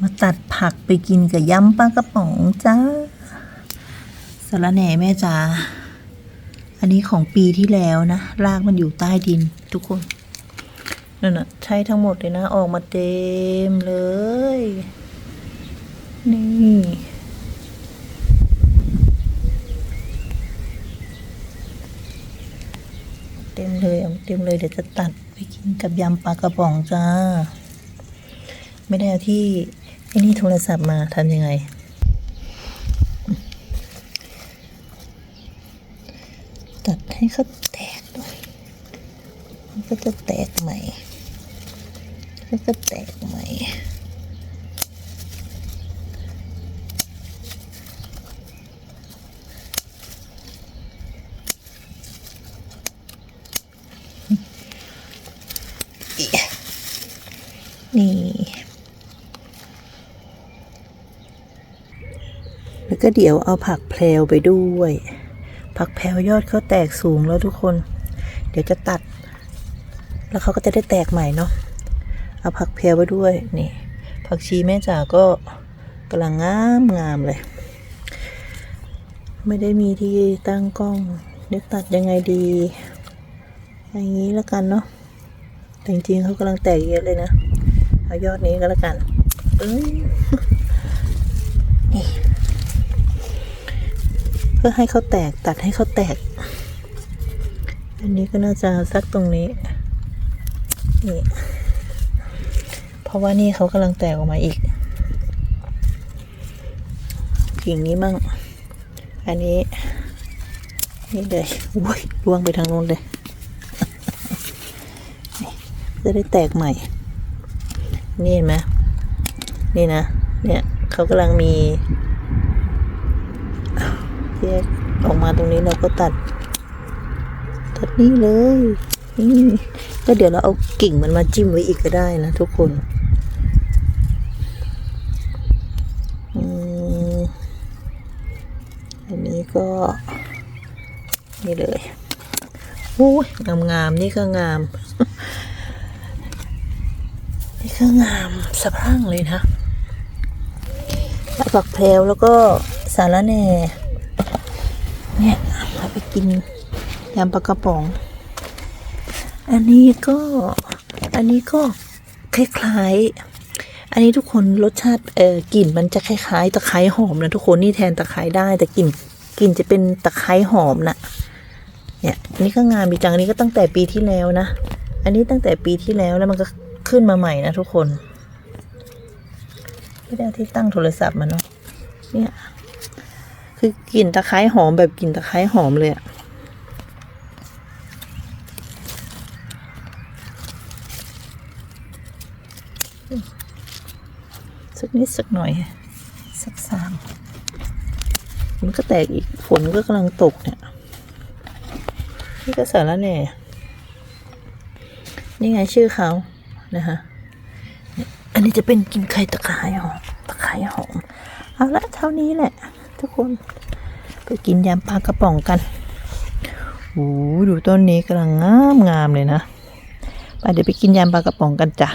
มาตัดผักไปกินกับยำปลากระป๋องจ้าสาระแหน่แม่จ๋าอันนี้ของปีที่แล้วนะรากมันอยู่ใต้ดินทุกคนนั่นน่ะใช่ทั้งหมดเลยนะออกมาเต็มเลย นี่เต็มเลยเอาเต็มเลยเดี๋ยวจะตัดไปกินกับยำปลากระป๋องจ้า ไม่ได้เอาที่ ไอ้นี่โทรศัพท์มาทำยังไง ตัดให้เขาแตกหน่อยมันก็จะแตกใหม่ก็จะแตกใหม่นี่ แล้วก็เดี๋ยวเอาผักแพลวไปด้วย ผักแพลวยอดเขาแตกสูงแล้วทุกคน เดี๋ยวจะตัด แล้วเขาก็จะได้แตกใหม่เนาะเอาผักแพลวไปด้วยนี่ ผักชีแม่จ๋าก็กำลังงามงามเลย ไม่ได้มีที่ตั้งกล้องเดี๋ยวตัดยังไงดีอย่างนี้แล้วกันเนาะแต่จริงๆเขากำลังแตกเยอะเลยนะ เอายอดนี้ก็แล้วกันปึ้งนี่ พื่อให้เขาแตกตัดให้เขาแตก อันนี้ก็น่าจะสักตรงนี้นี่เพราะว่านี่เขากำลังแตกออกมาอีกกิ่งนี้มั่ง อันนี้ นี่เลยอุ้ยล่วงไปทางโน้นเลย จะได้แตกใหม่ นี่เห็นไหมนี่นะ เนี่ยเขากำลังมีแยกออกมา ตรงนี้เราก็ตัด ตัดนี่เลยนี่ก็เดี๋ยวเราเอากิ่งมันมาจิ้มไว้อีกก็ได้นะทุกคนอันนี้ก็ นี่เลยโอ้ยงามนี่ก็งาม นี่ก็งามสะพรั่งเลยนะผักแพรวแล้วก็สาระแหน่ เนี่ยเอาไปกินยำปลากระป๋อง อันนี้ก็ อันนี้ก็คล้ายๆ อันนี้ทุกคนรสชาติเออกลิ่นมันจะคล้ายๆตะไคร้หอมนะทุกคนนี่แทนตะไคร้ได้ แต่กลิ่นกลิ่นจะเป็นตะไคร้หอมนะเนี่ยนนี้ก็งามดีจังอันนี้ก็ตั้งแต่ปีที่แล้วนะ อันนี้ตั้งแต่ปีที่แล้วแล้วมันก็ขึ้นมาใหม่นะทุกคนไม่ได้ที่ตั้งโทรศัพท์มาเนาะเนี่ย คือกลิ่นตะไคร้หอมแบบกลิ่นตะไคร้หอมเลยอะสักนิดสักหน่อย สักสามมันก็แตกอีกฝนก็กำลังตกเนี่ยนี่ก็สาระแหน่นี่ไงชื่อเขานะคะอันนี้จะเป็นกินไข่ตะไคร้หอมตะไคร้หอม เอาละเท่านี้แหละ ทุกคน ไปกินยำปลากระป๋องกันโอ้ดูต้นนี้กำลังงามงามเลยนะไปเดี๋ยวไปกินยำปลากระป๋องกันจ้ะ